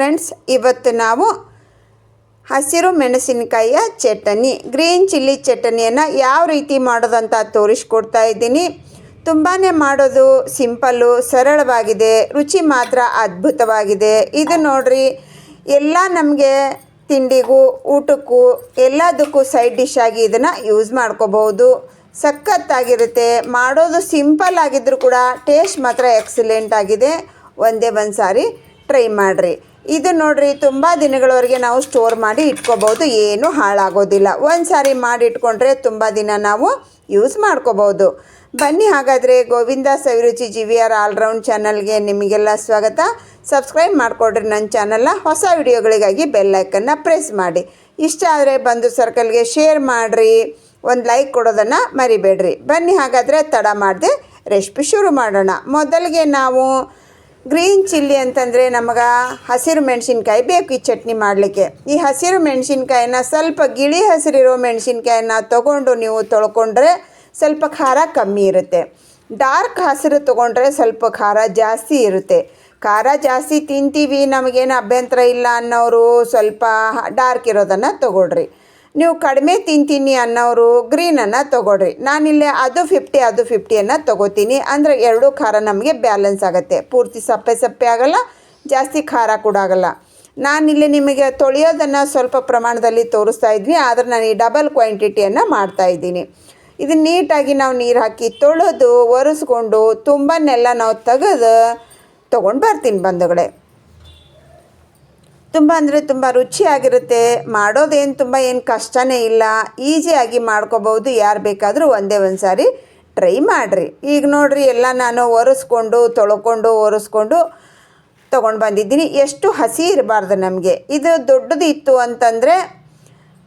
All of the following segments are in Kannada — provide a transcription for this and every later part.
ಫ್ರೆಂಡ್ಸ್, ಇವತ್ತು ನಾವು ಹಸಿರು ಮೆಣಸಿನಕಾಯಿಯ ಚಟ್ನಿ, ಗ್ರೀನ್ ಚಿಲ್ಲಿ ಚಟ್ನಿಯನ್ನು ಯಾವ ರೀತಿ ಮಾಡೋದಂತ ತೋರಿಸ್ಕೊಡ್ತಾ ಇದ್ದೀನಿ. ತುಂಬಾ ಮಾಡೋದು ಸಿಂಪಲ್ಲು, ಸರಳವಾಗಿದೆ, ರುಚಿ ಮಾತ್ರ ಅದ್ಭುತವಾಗಿದೆ. ಇದು ನೋಡ್ರಿ, ಎಲ್ಲ ನಮಗೆ ತಿಂಡಿಗೂ, ಊಟಕ್ಕೂ, ಎಲ್ಲದಕ್ಕೂ ಸೈಡ್ ಡಿಶ್ ಆಗಿ ಇದನ್ನು ಯೂಸ್ ಮಾಡ್ಕೋಬಹುದು. ಸಖತ್ತಾಗಿರುತ್ತೆ, ಮಾಡೋದು ಸಿಂಪಲ್ ಆಗಿದ್ದರೂ ಕೂಡ ಟೇಸ್ಟ್ ಮಾತ್ರ ಎಕ್ಸಲೆಂಟ್ ಆಗಿದೆ. ಒಂದೇ ಒಂದು ಸಾರಿ ಟ್ರೈ ಮಾಡಿರಿ. ಇದು ನೋಡ್ರಿ, ತುಂಬ ದಿನಗಳವರೆಗೆ ನಾವು ಸ್ಟೋರ್ ಮಾಡಿ ಇಟ್ಕೋಬೋದು ಏನು ಹಾಳಾಗೋದಿಲ್ಲ. ಒಂದು ಸಾರಿ ಮಾಡಿ ಇಟ್ಕೊಂಡ್ರೆ ತುಂಬ ದಿನ ನಾವು ಯೂಸ್ ಮಾಡ್ಕೋಬೋದು ಬನ್ನಿ ಹಾಗಾದರೆ Govinda Saviruchi G V R all round ಚಾನಲ್ಗೆ ನಿಮಗೆಲ್ಲ ಸ್ವಾಗತ. ಸಬ್ಸ್ಕ್ರೈಬ್ ಮಾಡಿಕೊಡ್ರಿ ನನ್ನ ಚಾನಲ್ನ ಹೊಸ ವಿಡಿಯೋಗಳಿಗಾಗಿ ಬೆಲ್ಲೈಕನ್ನು ಪ್ರೆಸ್ ಮಾಡಿ. ಇಷ್ಟ ಆದರೆ ಬಂದು ಸರ್ಕಲ್ಗೆ ಶೇರ್ ಮಾಡಿರಿ. ಒಂದು ಲೈಕ್ ಕೊಡೋದನ್ನು ಮರಿಬೇಡ್ರಿ. ಬನ್ನಿ ಹಾಗಾದರೆ ತಡ ಮಾಡದೆ ರೆಸಿಪಿ ಶುರು ಮಾಡೋಣ. ಮೊದಲಿಗೆ ನಾವು ಗ್ರೀನ್ ಚಿಲ್ಲಿ ಅಂತಂದರೆ ನಮಗೆ ಹಸಿರು ಮೆಣಸಿನ್ಕಾಯಿ ಬೇಕು ಈ ಚಟ್ನಿ ಮಾಡಲಿಕ್ಕೆ. ಈ ಹಸಿರು ಮೆಣಸಿನ್ಕಾಯಿನ ಸ್ವಲ್ಪ ಗಿಳಿ ಹಸಿರಿರೋ ಮೆಣಸಿನ್ಕಾಯಿನ ತೊಗೊಂಡು ನೀವು ತೊಳ್ಕೊಂಡ್ರೆ ಸ್ವಲ್ಪ ಖಾರ ಕಮ್ಮಿ ಇರುತ್ತೆ. ಡಾರ್ಕ್ ಹಸಿರು ತೊಗೊಂಡ್ರೆ ಸ್ವಲ್ಪ ಖಾರ ಜಾಸ್ತಿ ಇರುತ್ತೆ. ಖಾರ ಜಾಸ್ತಿ ತಿಂತೀವಿ, ನಮಗೇನು ಅಭ್ಯಂತರ ಇಲ್ಲ ಅನ್ನೋರು ಸ್ವಲ್ಪ ಡಾರ್ಕ್ ಇರೋದನ್ನು ತೊಗೊಳ್ರಿ. ನೀವು ಕಡಿಮೆ ತಿಂತೀನಿ ಅನ್ನೋರು ಗ್ರೀನನ್ನು ತೊಗೊಳ್ರಿ. ನಾನಿಲ್ಲಿ ಅದು ಫಿಫ್ಟಿ ಅದು ಫಿಫ್ಟಿಯನ್ನು ತೊಗೋತೀನಿ. ಅಂದರೆ ಎರಡೂ ಖಾರ ನಮಗೆ ಬ್ಯಾಲೆನ್ಸ್ ಆಗುತ್ತೆ. ಪೂರ್ತಿ ಸಪ್ಪೆ ಸಪ್ಪೆ ಆಗಲ್ಲ, ಜಾಸ್ತಿ ಖಾರ ಕೂಡ ಆಗಲ್ಲ. ನಾನಿಲ್ಲಿ ನಿಮಗೆ ತೊಳೆಯೋದನ್ನು ಸ್ವಲ್ಪ ಪ್ರಮಾಣದಲ್ಲಿ ತೋರಿಸ್ತಾ ಇದ್ವಿ. ಆದರೆ ನಾನು ಈ ಡಬಲ್ ಕ್ವಾಂಟಿಟಿಯನ್ನು ಮಾಡ್ತಾ ಇದ್ದೀನಿ. ಇದನ್ನು ನೀಟಾಗಿ ನಾವು ನೀರು ಹಾಕಿ ತೊಳೆದು ಒರೆಸ್ಕೊಂಡು ತುಂಬನ್ನೆಲ್ಲ ನಾವು ತೆಗೆದು ತೊಗೊಂಡು ಬರ್ತೀನಿ ಬಂಧುಗಳೇ. ತುಂಬ ಅಂದರೆ ತುಂಬ ರುಚಿಯಾಗಿರುತ್ತೆ. ಮಾಡೋದೇನು ತುಂಬ ಏನು ಕಷ್ಟನೇ ಇಲ್ಲ. ಈಸಿಯಾಗಿ ಮಾಡ್ಕೋಬೋದು ಯಾರು ಬೇಕಾದರೂ ಒಂದೇ ಒಂದು ಸಾರಿ ಟ್ರೈ ಮಾಡಿರಿ. ಈಗ ನೋಡಿರಿ ಎಲ್ಲ ನಾನು ಒರೆಸ್ಕೊಂಡು, ತೊಳ್ಕೊಂಡು, ಒರೆಸ್ಕೊಂಡು ತೊಗೊಂಡು ಬಂದಿದ್ದೀನಿ. ಎಷ್ಟು ಹಸಿ ಇರಬಾರ್ದು ನಮಗೆ. ಇದು ದೊಡ್ಡದು ಇತ್ತು ಅಂತಂದರೆ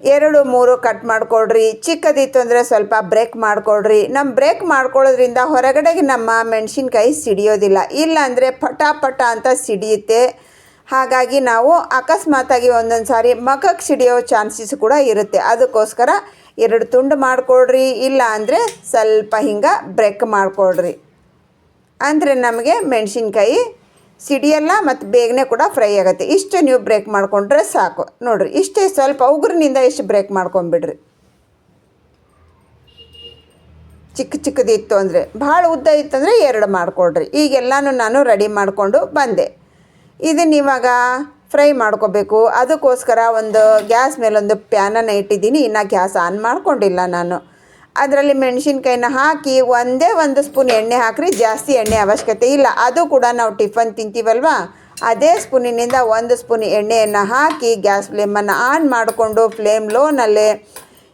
ಎರಡು, ಮೂರು ಕಟ್ ಮಾಡಿಕೊಡ್ರಿ ಚಿಕ್ಕದಿತ್ತು ಅಂದರೆ ಸ್ವಲ್ಪ ಬ್ರೇಕ್ ಮಾಡಿಕೊಡ್ರಿ ನಮ್ಮ ಬ್ರೇಕ್ ಮಾಡ್ಕೊಳ್ಳೋದ್ರಿಂದ ಹೊರಗಡೆಗೆ ನಮ್ಮ ಮೆಣಸಿನ್ಕಾಯಿ ಸಿಡಿಯೋದಿಲ್ಲ. ಇಲ್ಲಾಂದರೆ ಪಟ ಪಟ ಅಂತ ಸಿಡಿಯುತ್ತೆ. ಹಾಗಾಗಿ ನಾವು ಅಕಸ್ಮಾತಾಗಿ ಒಂದೊಂದು ಸಾರಿ ಮಗಕ್ಕೆ ಸಿಡಿಯೋ ಚಾನ್ಸಸ್ ಕೂಡ ಇರುತ್ತೆ. ಅದಕ್ಕೋಸ್ಕರ ಎರಡು ತುಂಡು ಮಾಡಿಕೊಡ್ರಿ, ಇಲ್ಲ ಅಂದರೆ ಸ್ವಲ್ಪ ಹಿಂಗೆ ಬ್ರೇಕ್ ಮಾಡಿಕೊಡ್ರಿ. ಅಂದರೆ ನಮಗೆ ಮೆಣಸಿನ್ಕಾಯಿ ಸಿಡಿಯಲ್ಲ ಮತ್ತು ಬೇಗನೆ ಕೂಡ ಫ್ರೈ ಆಗುತ್ತೆ. ಇಷ್ಟು ನೀವು ಬ್ರೇಕ್ ಮಾಡಿಕೊಂಡ್ರೆ ಸಾಕು. ನೋಡಿರಿ, ಇಷ್ಟೇ ಸ್ವಲ್ಪ ಉಗುರಿನಿಂದ ಇಷ್ಟು ಬ್ರೇಕ್ ಮಾಡ್ಕೊಂಬಿಡ್ರಿ ಚಿಕ್ಕ ಚಿಕ್ಕದಿತ್ತು ಅಂದರೆ, ಭಾಳ ಉದ್ದ ಇತ್ತಂದರೆ ಎರಡು ಮಾಡಿಕೊಡ್ರಿ. ಈಗೆಲ್ಲನೂ ನಾನು ರೆಡಿ ಮಾಡಿಕೊಂಡು ಬಂದೆ. ಇದನ್ನ ಇವಾಗ ಫ್ರೈ ಮಾಡ್ಕೋಬೇಕು. ಅದಕ್ಕೋಸ್ಕರ ಒಂದು ಗ್ಯಾಸ್ ಮೇಲೊಂದು ಪ್ಯಾನನ್ನು ಇಟ್ಟಿದ್ದೀನಿ. ಇನ್ನು ಗ್ಯಾಸ್ ಆನ್ ಮಾಡ್ಕೊಂಡಿಲ್ಲ ನಾನು. ಅದರಲ್ಲಿ ಮೆಣಸಿನ್ಕಾಯಿನ ಹಾಕಿ ಒಂದೇ ಒಂದು ಸ್ಪೂನ್ ಎಣ್ಣೆ ಹಾಕ್ರಿ. ಜಾಸ್ತಿ ಎಣ್ಣೆ ಅವಶ್ಯಕತೆ ಇಲ್ಲ. ಅದು ಕೂಡ ನಾವು ಟಿಫನ್ ತಿಂತೀವಲ್ವ? ಅದೇ ಸ್ಪೂನಿನಿಂದ ಒಂದು ಸ್ಪೂನ್ ಎಣ್ಣೆಯನ್ನು ಹಾಕಿ ಗ್ಯಾಸ್ ಫ್ಲೇಮನ್ನು ಆನ್ ಮಾಡಿಕೊಂಡು ಫ್ಲೇಮ್ ಲೋನಲ್ಲೇ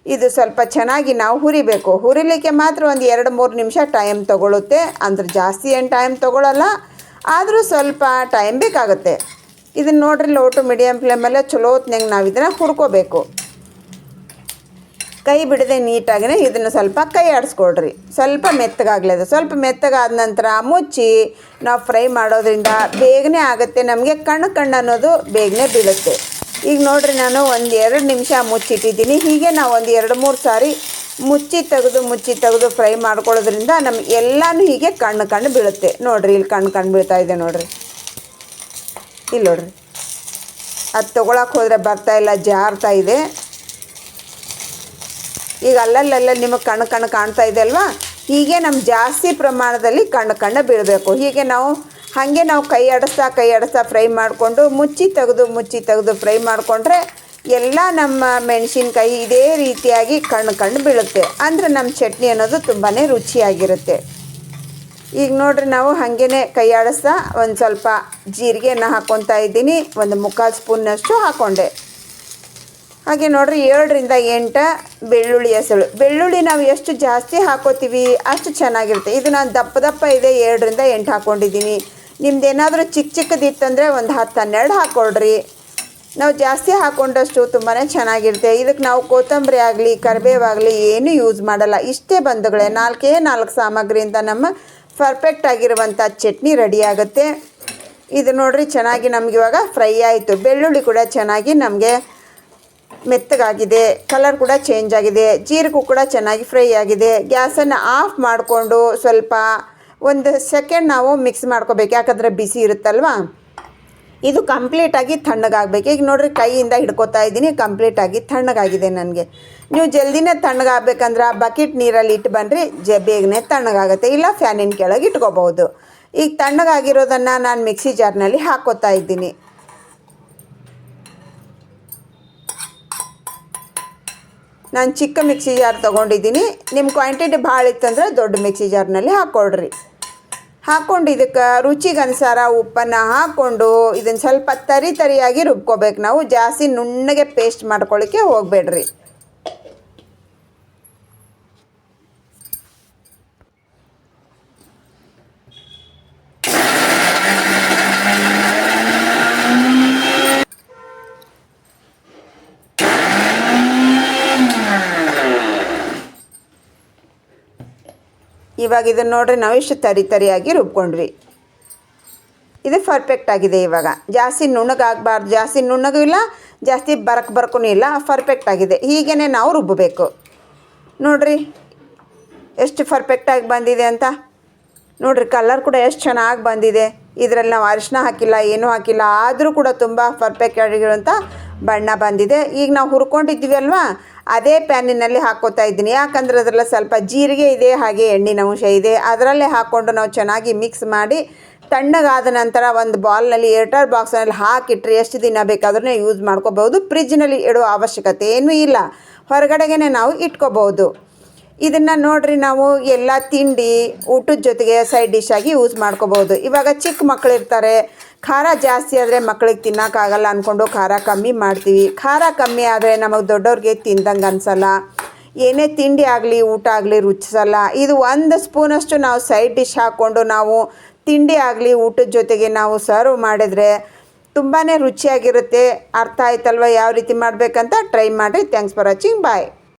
ಇದು ಸ್ವಲ್ಪ ಚೆನ್ನಾಗಿ ನಾವು ಹುರಿಬೇಕು. ಹುರಿಲಿಕ್ಕೆ ಮಾತ್ರ ಒಂದು ಎರಡು ಮೂರು ನಿಮಿಷ ಟೈಮ್ ತೊಗೊಳುತ್ತೆ. ಅಂದ್ರೆ ಜಾಸ್ತಿ ಏನು ಟೈಮ್ ತೊಗೊಳಲ್ಲ. ಆದರೂ ಸ್ವಲ್ಪ ಟೈಮ್ ಬೇಕಾಗುತ್ತೆ. ಇದನ್ನು ನೋಡ್ರಿ ಲೋ ಟು ಮೀಡಿಯಮ್ ಫ್ಲೇಮಲ್ಲೇ ಚಲೋ ಹೊತ್ನಂಗೆ ನಾವು ಇದನ್ನು ಹುರ್ಕೋಬೇಕು. ಕೈ ಬಿಡದೆ ನೀಟಾಗಿನೇ ಇದನ್ನು ಸ್ವಲ್ಪ ಕೈ ಆಡಿಸ್ಕೊಳ್ರಿ. ಸ್ವಲ್ಪ ಮೆತ್ತಗಾಗಲಿ ಅದು. ಸ್ವಲ್ಪ ಮೆತ್ತಗಾದ ನಂತರ ಮುಚ್ಚಿ ನಾವು ಫ್ರೈ ಮಾಡೋದ್ರಿಂದ ಬೇಗನೆ ಆಗುತ್ತೆ. ನಮಗೆ ಕಣ್ಣು ಕಣ್ಣು ಅನ್ನೋದು ಬೇಗನೆ ಬೀಳುತ್ತೆ. ಈಗ ನೋಡ್ರಿ ನಾನು ಒಂದು ಎರಡು ನಿಮಿಷ ಮುಚ್ಚಿಟ್ಟಿದ್ದೀನಿ. ಹೀಗೆ ನಾವು ಒಂದು ಎರಡು ಮೂರು ಸಾರಿ ಮುಚ್ಚಿ ತೆಗೆದು ಮುಚ್ಚಿ ತೆಗೆದು ಫ್ರೈ ಮಾಡ್ಕೊಳ್ಳೋದ್ರಿಂದ ನಮ್ಗೆ ಎಲ್ಲಾನು ಹೀಗೆ ಕಣ್ಣು ಕಣ್ಣು ಬೀಳುತ್ತೆ. ನೋಡ್ರಿ, ಇಲ್ಲಿ ಕಣ್ಣು ಕಣ್ಣು ಬೀಳ್ತಾ ಇದೆ ನೋಡ್ರಿ. ಇಲ್ಲಿ ನೋಡ್ರಿ. ಅದು ತೊಗೊಳಕ್ಕೆ ಹೋದರೆ ಬರ್ತಾ ಇಲ್ಲ, ಜಾರ್ತಾ ಇದೆ. ಈಗ ಅಲ್ಲಲ್ಲೆಲ್ಲ ನಿಮಗೆ ಕಣ್ಣು ಕಣ್ಣು ಕಾಣ್ತಾ ಇದೆ ಅಲ್ವಾ? ಹೀಗೆ ನಮ್ಮ ಜಾಸ್ತಿ ಪ್ರಮಾಣದಲ್ಲಿ ಕಣ್ಣು ಕಣ್ಣು ಬೀಳಬೇಕು. ಹೀಗೆ ನಾವು ಹಾಗೆ ನಾವು ಕೈ ಆಡಿಸ್ತಾ ಕೈ ಆಡಿಸ್ತಾ ಫ್ರೈ ಮಾಡಿಕೊಂಡು ಮುಚ್ಚಿ ತೆಗೆದು ಮುಚ್ಚಿ ತೆಗೆದು ಫ್ರೈ ಮಾಡಿಕೊಂಡ್ರೆ ಎಲ್ಲ ನಮ್ಮ ಮೆಣಸಿನ್ಕಾಯಿ ಇದೇ ರೀತಿಯಾಗಿ ಕಣ್ಣು ಕಣ್ಣು ಬೀಳುತ್ತೆ. ಅಂದರೆ ನಮ್ಮ ಚಟ್ನಿ ಅನ್ನೋದು ತುಂಬಾ ರುಚಿಯಾಗಿರುತ್ತೆ. ಈಗ ನೋಡ್ರಿ ನಾವು ಹಾಗೇ ಕೈಯಾಡಿಸ್ತಾ ಒಂದು ಸ್ವಲ್ಪ ಜೀರಿಗೆಯನ್ನು ಹಾಕ್ಕೊತಾ ಇದ್ದೀನಿ. ಒಂದು ಮುಕ್ಕಾಲು ಸ್ಪೂನ್ನಷ್ಟು ಹಾಕ್ಕೊಂಡೆ ಹಾಗೆ ನೋಡ್ರಿ ಏಳರಿಂದ ಎಂಟು ಬೆಳ್ಳುಳ್ಳಿ ಹೆಸಳು. ಬೆಳ್ಳುಳ್ಳಿ ನಾವು ಎಷ್ಟು ಜಾಸ್ತಿ ಹಾಕೋತೀವಿ ಅಷ್ಟು ಚೆನ್ನಾಗಿರುತ್ತೆ. ಇದು ನಾನು ದಪ್ಪ ದಪ್ಪ ಇದೆ, ಏಳರಿಂದ ಎಂಟು ಹಾಕ್ಕೊಂಡಿದ್ದೀನಿ ನಿಮ್ದು ಏನಾದರೂ ಚಿಕ್ಕ ಚಿಕ್ಕದಿತ್ತಂದರೆ ಒಂದು ಹತ್ತು ಹನ್ನೆರಡು ಹಾಕ್ಕೊಳ್ರಿ ನಾವು ಜಾಸ್ತಿ ಹಾಕೊಂಡಷ್ಟು ತುಂಬಾ ಚೆನ್ನಾಗಿರುತ್ತೆ. ಇದಕ್ಕೆ ನಾವು ಕೊತ್ತಂಬರಿ ಆಗಲಿ, ಕರಿಬೇವಾಗಲಿ ಏನೂ ಯೂಸ್ ಮಾಡಲ್ಲ. ಇಷ್ಟೇ ಬಂಧುಗಳೇ, ನಾಲ್ಕೇ ನಾಲ್ಕು ಸಾಮಗ್ರಿಯಿಂದ ನಮ್ಮ ಪರ್ಫೆಕ್ಟ್ ಆಗಿರುವಂಥ ಚಟ್ನಿ ರೆಡಿ ಆಗುತ್ತೆ. ಇದು ನೋಡಿರಿ, ಚೆನ್ನಾಗಿ ನಮ್ಗೆ ಇವಾಗ ಫ್ರೈ ಆಯಿತು. ಬೆಳ್ಳುಳ್ಳಿ ಕೂಡ ಚೆನ್ನಾಗಿ ನಮಗೆ ಮೆತ್ತಗಾಗಿದೆ. ಕಲರ್ ಕೂಡ ಚೇಂಜ್ ಆಗಿದೆ. ಜೀರಿಗೂ ಕೂಡ ಚೆನ್ನಾಗಿ ಫ್ರೈ ಆಗಿದೆ. ಗ್ಯಾಸನ್ನು ಆಫ್ ಮಾಡಿಕೊಂಡು ಸ್ವಲ್ಪ ಒಂದು ಸೆಕೆಂಡ್ ನಾವು ಮಿಕ್ಸ್ ಮಾಡ್ಕೋಬೇಕು. ಯಾಕಂದರೆ ಬಿಸಿ ಇರುತ್ತಲ್ವಾ? ಇದು ಕಂಪ್ಲೀಟಾಗಿ ತಣ್ಣಗಾಗಬೇಕು. ಈಗ ನೋಡಿರಿ ಕೈಯಿಂದ ಹಿಡ್ಕೊತಾ ಇದ್ದೀನಿ ಕಂಪ್ಲೀಟಾಗಿ ತಣ್ಣಗಾಗಿದೆ ನನಗೆ. ನೀವು ಜಲ್ದಿನೇ ತಣ್ಣಗಾಗಬೇಕಂದ್ರೆ ಬಕೆಟ್ ನೀರಲ್ಲಿ ಇಟ್ಟು ಬನ್ನಿರಿ ಜ ಬೇಗನೆ ತಣ್ಣಗಾಗುತ್ತೆ. ಇಲ್ಲ ಫ್ಯಾನಿನ ಕೆಳಗೆ ಇಟ್ಕೋಬಹುದು. ಈಗ ತಣ್ಣಗಾಗಿರೋದನ್ನು ನಾನು ಮಿಕ್ಸಿ ಜಾರ್ನಲ್ಲಿ ಹಾಕೋತಾ ಇದ್ದೀನಿ. ನಾನು ಚಿಕ್ಕ ಮಿಕ್ಸಿ ಜಾರ್ ತೊಗೊಂಡಿದ್ದೀನಿ. ನಿಮ್ಮ ಕ್ವಾಂಟಿಟಿ ಭಾಳ ಇತ್ತಂದ್ರೆ ದೊಡ್ಡ ಮಿಕ್ಸಿ ಜಾರ್ನಲ್ಲಿ ಹಾಕ್ಕೊಳ್ರಿ ಹಾಕ್ಕೊಂಡು ಇದಕ್ಕೆ ರುಚಿಗೆ ಅನುಸಾರ ಉಪ್ಪನ್ನು ಹಾಕ್ಕೊಂಡು ಇದನ್ನು ಸ್ವಲ್ಪ ತರಿ ತರಿಯಾಗಿ ರುಬ್ಕೋಬೇಕು. ನಾವು ಜಾಸ್ತಿ ನುಣ್ಣಗೆ ಪೇಸ್ಟ್ ಮಾಡ್ಕೊಳ್ಳಿಕ್ಕೆ ಹೋಗಬೇಡ್ರಿ. ಇವಾಗ ಇದನ್ನು ನೋಡ್ರಿ, ನಾವು ಇಷ್ಟು ತರಿ ತರಿಯಾಗಿ ರುಬ್ಕೊಂಡ್ವಿ. ಇದು ಪರ್ಫೆಕ್ಟ್ ಆಗಿದೆ ಇವಾಗ. ಜಾಸ್ತಿ ನುಣ್ಣಗಾಗಬಾರ್ದು ಜಾಸ್ತಿ ನುಣ್ಣಗೂ ಇಲ್ಲ, ಜಾಸ್ತಿ ಬರಕ್ ಬರಕೂ ಇಲ್ಲ ಪರ್ಫೆಕ್ಟ್ ಆಗಿದೆ. ಹೀಗೇ ನಾವು ರುಬ್ಬಬೇಕು ನೋಡ್ರಿ, ಎಷ್ಟು ಪರ್ಫೆಕ್ಟಾಗಿ ಬಂದಿದೆ ಅಂತ. ನೋಡ್ರಿ ಕಲರ್ ಕೂಡ ಎಷ್ಟು ಚೆನ್ನಾಗಿ ಬಂದಿದೆ. ಇದರಲ್ಲಿ ನಾವು ಅರಿಶಿನ ಹಾಕಿಲ್ಲ, ಏನೂ ಹಾಕಿಲ್ಲ, ಆದರೂ ಕೂಡ ತುಂಬ ಪರ್ಫೆಕ್ಟ್ ಆಗಿರುವಂಥ ಬಣ್ಣ ಬಂದಿದೆ. ಈಗ ನಾವು ಹುರ್ಕೊಂಡಿದ್ವಿ ಅಲ್ವಾ? ಅದೇ ಪ್ಯಾನಿನಲ್ಲಿ ಹಾಕ್ಕೋತಾ ಇದ್ದೀನಿ. ಯಾಕಂದರೆ ಅದರಲ್ಲಿ ಸ್ವಲ್ಪ ಜೀರಿಗೆ ಇದೆ, ಹಾಗೆ ಎಣ್ಣಿನ ಅಂಶ ಇದೆ. ಅದರಲ್ಲೇ ಹಾಕ್ಕೊಂಡು ನಾವು ಚೆನ್ನಾಗಿ ಮಿಕ್ಸ್ ಮಾಡಿ ತಣ್ಣಗಾದ ನಂತರ ಒಂದು ಬಾಲ್ನಲ್ಲಿ ಏರ್ಟರ್ ಬಾಕ್ಸ್ನಲ್ಲಿ ಹಾಕಿಟ್ರೆ ಎಷ್ಟು ದಿನ ಬೇಕಾದ್ರೂ ಯೂಸ್ ಮಾಡ್ಕೋಬಹುದು. ಫ್ರಿಜ್ನಲ್ಲಿ ಇಡೋ ಅವಶ್ಯಕತೆ ಏನೂ ಇಲ್ಲ. ಹೊರಗಡೆಗೆ ನಾವು ಇಟ್ಕೋಬಹುದು. ಇದನ್ನು ನೋಡ್ರಿ ನಾವು ಎಲ್ಲ ತಿಂಡಿ ಊಟದ ಜೊತೆಗೆ ಸೈಡ್ ಡಿಶ್ ಆಗಿ ಯೂಸ್ ಮಾಡ್ಕೋಬೋದು ಇವಾಗ ಚಿಕ್ಕ ಮಕ್ಕಳಿರ್ತಾರೆ ಖಾರ ಜಾಸ್ತಿ ಆದರೆ ಮಕ್ಕಳಿಗೆ ತಿನ್ನೋಕ್ಕಾಗಲ್ಲ ಅಂದ್ಕೊಂಡು ಖಾರ ಕಮ್ಮಿ ಮಾಡ್ತೀವಿ. ಖಾರ ಕಮ್ಮಿ ಆದರೆ ನಮಗೆ ದೊಡ್ಡವ್ರಿಗೆ ತಿಂದಂಗೆ ಅನಿಸಲ್ಲ. ಏನೇ ತಿಂಡಿ ಆಗಲಿ, ಊಟ ಆಗಲಿ ರುಚಿಸಲ್ಲ. ಇದು ಒಂದು ಸ್ಪೂನಷ್ಟು ನಾವು ಸೈಡ್ ಡಿಶ್ ಹಾಕ್ಕೊಂಡು ನಾವು ತಿಂಡಿ ಆಗಲಿ, ಊಟದ ಜೊತೆಗೆ ನಾವು ಸರ್ವ್ ಮಾಡಿದರೆ ತುಂಬಾ ರುಚಿಯಾಗಿರುತ್ತೆ. ಅರ್ಥ ಆಯ್ತಲ್ವ? ಯಾವ ರೀತಿ ಮಾಡಬೇಕಂತ? ಟ್ರೈ ಮಾಡಿ ಥ್ಯಾಂಕ್ಸ್ ಫಾರ್ ವಾಚಿಂಗ್. ಬಾಯ್.